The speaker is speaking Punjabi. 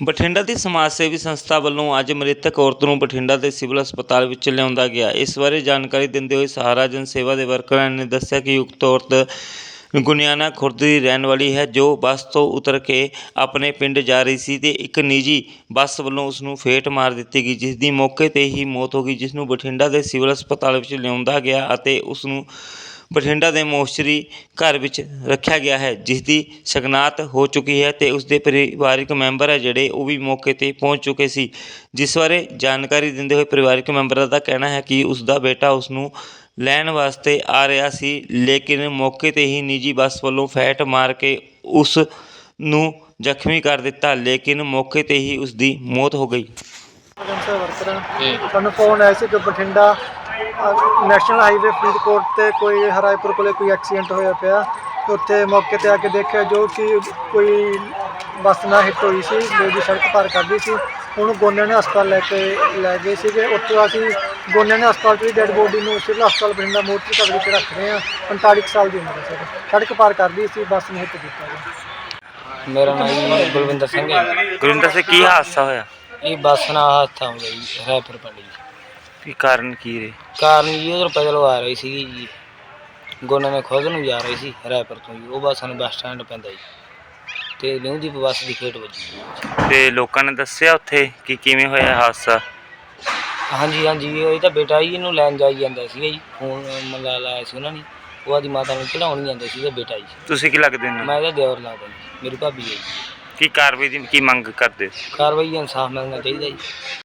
ਬਠਿੰਡਾ ਦੀ ਸਮਾਜ ਸੇਵੀ ਸੰਸਥਾ ਵੱਲੋਂ ਅੱਜ ਮ੍ਰਿਤਕ ਔਰਤ ਨੂੰ ਬਠਿੰਡਾ ਦੇ ਸਿਵਲ ਹਸਪਤਾਲ ਵਿੱਚ ਲਿਆਉਂਦਾ ਗਿਆ। ਇਸ ਬਾਰੇ ਜਾਣਕਾਰੀ ਦਿੰਦੇ ਹੋਏ ਸਹਾਰਾ ਜਨ ਸੇਵਾ ਦੇ ਵਰਕਰਾਂ ਨੇ ਦੱਸਿਆ ਕਿ ਉਕਤ ਔਰਤ ਗੁਨਿਆਣਾ ਖੁਰਦ ਦੀ ਰਹਿਣ ਵਾਲੀ ਹੈ, ਜੋ ਬੱਸ ਤੋਂ ਉਤਰ ਕੇ ਆਪਣੇ ਪਿੰਡ ਜਾ ਰਹੀ ਸੀ ਤੇ ਇੱਕ ਨਿੱਜੀ ਬੱਸ ਵੱਲੋਂ ਉਸ ਨੂੰ ਫੇਟ ਮਾਰ ਦਿੱਤੀ ਗਈ ਜਿਸ ਦੀ ਮੌਕੇ ਤੇ ਹੀ ਮੌਤ ਹੋ ਗਈ ਜਿਸ ਨੂੰ ਬਠਿੰਡਾ ਦੇ ਸਿਵਲ ਹਸਪਤਾਲ ਵਿੱਚ ਲਿਆਉਂਦਾ ਗਿਆ ਅਤੇ ਉਸ ਨੂੰ ਬਠਿੰਡਾ ਦੇ ਮੋਸ਼ਰੀ ਘਰ ਵਿੱਚ ਰੱਖਿਆ ਗਿਆ ਹੈ ਜਿਸ ਦੀ ਸ਼ਗਨਾਤ ਹੋ ਚੁੱਕੀ ਹੈ ਤੇ ਉਸ ਦੇ ਪਰਿਵਾਰਕ ਮੈਂਬਰ ਹੈ ਜਿਹੜੇ ਉਹ ਵੀ ਮੌਕੇ ਤੇ ਪਹੁੰਚ ਚੁੱਕੇ ਸੀ ਜਿਸ ਬਾਰੇ ਜਾਣਕਾਰੀ ਦਿੰਦੇ ਹੋਏ ਪਰਿਵਾਰਕ ਮੈਂਬਰਾਂ ਦਾ ਕਹਿਣਾ ਹੈ ਕਿ ਉਸ ਦਾ ਬੇਟਾ ਉਸ ਨੂੰ ਲੈਣ ਵਾਸਤੇ ਆ ਰਿਹਾ ਸੀ ਲੇਕਿਨ ਮੌਕੇ ਤੇ ਹੀ ਨਿੱਜੀ ਬੱਸ ਵੱਲੋਂ ਫੈਟ ਮਾਰ ਕੇ ਉਸ ਨੂੰ ਜ਼ਖਮੀ ਕਰ ਦਿੱਤਾ ਲੇਕਿਨ ਮੌਕੇ ਤੇ ਹੀ ਉਸ ਦੀ ਮੌਤ ਹੋ ਗਈ ਵਰਕਰ। ਸਾਨੂੰ ਫੋਨ ਆਇਆ ਸੀ ਕਿ ਬਠਿੰਡਾ ਨੈਸ਼ਨਲ ਹਾਈਵੇ ਫਰੀਦਕੋਟ ਤੇ ਕੋਈ ਹਰਾਇਪੁਰ ਕੋਲੇ ਕੋਈ ਐਕਸੀਡੈਂਟ ਹੋਇਆ ਪਿਆ ਤੇ ਉੱਥੇ ਮੌਕੇ ਤੇ ਆ ਕੇ ਦੇਖਿਆ ਜੋ ਕਿ ਕੋਈ ਬੱਸ ਨਾਲ ਹਿੱਟ ਹੋਈ ਸੀ ਲੇਡੀ ਸੜਕ ਪਾਰ ਕਰਦੀ ਸੀ ਉਹਨੂੰ ਗੋਨਿਆਂ ਨੇ ਹਸਪਤਾਲ ਲੈ ਕੇ ਲੈ ਗਏ ਸੀਗੇ। ਉੱਥੋਂ ਅਸੀਂ ਗੋਨਿਆਂ ਨੇ ਹਸਪਤਾਲ 'ਚ ਵੀ ਡੈੱਡ ਬੋਡੀ ਨੂੰ ਸਿਵਲ ਹਸਪਤਾਲ ਬਠਿੰਡਾ ਮੋਰਚੀ ਘਰ ਵਿੱਚ ਰੱਖ ਰਹੇ ਹਾਂ। 45 ਕੁ ਸਾਲ ਦੀ ਉਮਰ ਹੈ ਸੜਕ ਪਾਰ ਕਰਦੀ ਸੀ ਬੱਸ ਨੇ ਹਿੱਟ ਕੀਤਾ ਜੀ। ਮੇਰਾ ਨਾਮ ਗੁਰਵਿੰਦਰ ਸਿੰਘ ਹੈ। ਗੁਰਿੰਦਰ ਸਿੰਘ ਕੀ ਹਾਦਸਾ ਹੋਇਆ? ਇਹ ਬੱਸ ਨਾਲ ਹਾਦਸਾ ਹੋ ਗਿਆ ਜੀ ਰਾਏਪੁਰ ਜੀ। ਕੀ ਕਾਰਨ ਕੀ ਰੇ ਕਾਰਨ ਜੀ ਉਧਰ ਪੈਦਲ ਆ ਰਹੀ ਸੀਗੀ ਜੀ। ਗੋਨੇ ਨੇ ਖੁਦ ਨੂੰ ਜਾ ਰਹੀ ਸੀ ਰਾਏਪੁਰ ਤੋਂ ਜੀ। ਉਹ ਬੱਸ ਨੂੰ ਬੱਸ ਸਟੈਂਡ ਪੈਂਦਾ ਜੀ। ਤੇ ਨਿਊ ਦੀ ਬੱਸ ਦੀ ਖੇਟ ਵੱਜੀ। ਤੇ ਲੋਕਾਂ ਨੇ ਦੱਸਿਆ ਉੱਥੇ ਕਿ ਕਿਵੇਂ ਹੋਇਆ ਹਾਦਸਾ? ਹਾਂਜੀ ਹਾਂਜੀ। ਇਹ ਤਾਂ ਬੇਟਾ ਜੀ ਇਹਨੂੰ ਲੈਣ ਜਾਈ ਜਾਂਦਾ ਸੀਗਾ ਜੀ। ਫੋਨ ਮੰਗਾ ਲਾਇਆ ਸੀ ਉਹਨਾਂ ਨੇ। ਉਹ ਆਦੀ ਮਾਤਾ ਨੂੰ ਚੜਾਉਣ ਜਾਂਦਾ ਸੀ ਇਹਦਾ ਬੇਟਾ ਜੀ। ਤੁਸੀਂ ਕੀ ਲੱਗਦੇ ਨੇ? ਮੈਂ ਇਹਦਾ ਦਿਓਰ ਲੱਗਦਾ ਜੀ। ਮੇਰੀ ਭਾਬੀ ਹੈ ਜੀ। ਕੀ ਕਾਰਵਾਈ ਦੀ ਕੀ ਮੰਗ ਕਰਦੇ? ਕਾਰਵਾਈ ਇਨਸਾਫ ਮਿਲਣਾ ਚਾਹੀਦਾ ਜੀ।